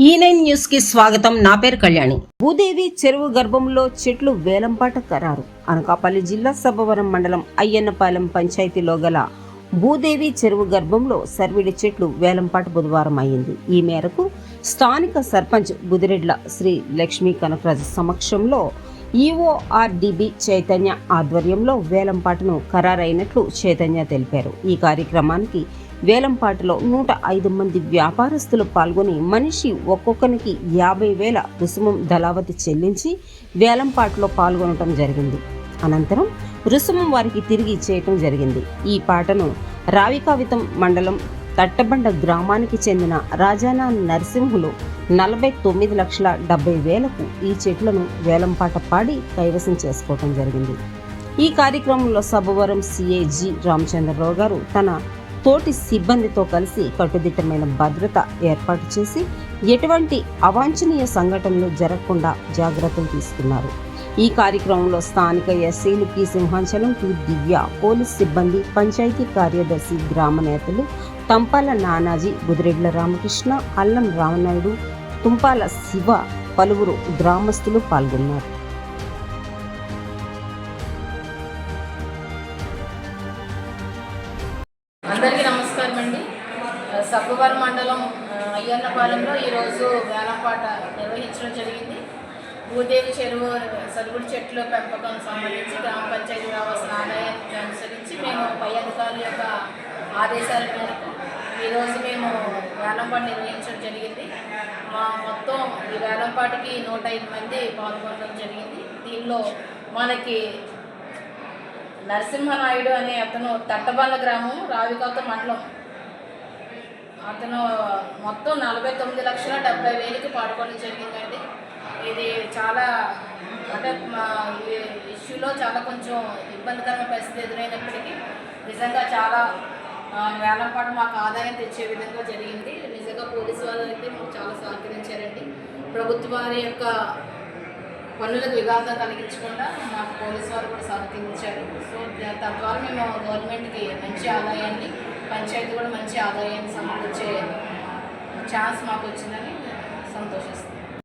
E ఈ nine న్యూస్కి స్వాగతం. నా పేరు కళ్యాణి. భూదేవి చెరువు గర్భంలో చెట్లు వేలంపాట ఖరారు అనకాపల్లి జిల్లా సభవరం మండలం అయ్యన్నపాలెం పంచాయతీలో గల భూదేవి చెరువు గర్భంలో సర్విడి చెట్లు వేలంపాట బుధవారం అయింది ఈ మేరకు స్థానిక సర్పంచ్ బుదిరెడ్ల శ్రీ లక్ష్మీ కనకరాజు సమక్షంలో ఈఓఆర్డిబి చైతన్య ఆధ్వర్యంలో వేలంపాటను ఖరారైనట్లు చైతన్య తెలిపారు. ఈ కార్యక్రమానికి వేలంపాటలో నూట ఐదు మంది వ్యాపారస్తులు పాల్గొని మనిషి ఒక్కొక్కరికి యాభై వేల రుసుమం దళావతి చెల్లించి వేలంపాటలో పాల్గొనటం జరిగింది. అనంతరం రుసుమం వారికి తిరిగి ఇచ్చేయటం జరిగింది. ఈ పాటను రావికావితం మండలం తట్టబండ గ్రామానికి చెందిన రాజానా నరసింహులు నలభై తొమ్మిది లక్షల డెబ్బై వేలకు ఈ చెట్లను వేలంపాట పాడి కైవసం చేసుకోవటం జరిగింది. ఈ కార్యక్రమంలో సభవరం సిఏజి రామచంద్రరావు గారు తన తోటి సిబ్బందితో కలిసి కట్టుదిట్టమైన భద్రత ఏర్పాటు చేసి ఎటువంటి అవాంఛనీయ సంఘటనలు జరగకుండా జాగ్రత్తలు తీసుకున్నారు. ఈ కార్యక్రమంలో స్థానిక ఎస్సీలు పి సింహాచలం కి దివ్య పోలీస్ సిబ్బంది పంచాయతీ కార్యదర్శి గ్రామ నేతలు తంపాల నానాజీ బుదిరెడ్ల రామకృష్ణ అల్లం రామనాయుడు తుంపాల శివ పలువురు గ్రామస్తులు పాల్గొన్నారు. అందరికీ నమస్కారం అండి. సబ్బవరం మండలం అయ్యన్నపాలెంలో ఈరోజు వేలంపాట నిర్వహించడం జరిగింది. భూదేవి చెరువు సరుగుడు చెట్లు పెంపకం సంబంధించి గ్రామ పంచాయతీ రావాల్సిన ఆదాయాన్ని అనుసరించి మేము పై అధికారుల యొక్క ఆదేశాల మేరకు ఈరోజు మేము వేలంపాట నిర్వహించడం జరిగింది. మా మొత్తం ఈ వేలంపాటికి నూట ఐదు మంది పాల్గొనడం జరిగింది. దీనిలో మనకి నరసింహనాయుడు అనే అతను తట్టబాల గ్రామం రావికాత మండలం. అతను మొత్తం నలభై తొమ్మిది లక్షల డెబ్బై వేలకి పాడుకోవడం జరిగిందండి. ఇది చాలా అంటే మా ఇష్యూలో చాలా కొంచెం ఇబ్బందికరమైన పరిస్థితి ఎదురైనప్పటికీ నిజంగా చాలా వేలంపాటు మాకు ఆదాయం తెచ్చే విధంగా జరిగింది. నిజంగా పోలీసు వాళ్ళు అయితే మాకు చాలా సహకరించారండి. ప్రభుత్వ వారి యొక్క పన్నులకు విఘాతం కలిగించకుండా మాకు పోలీసు వారు కూడా సహకరించారు. తద్వారా మేము గవర్నమెంట్కి మంచి ఆదాయాన్ని పంచాయతీ కూడా మంచి ఆదాయాన్ని సమకూర్చే ఛాన్స్ మాకు వచ్చిందని సంతోషిస్తాం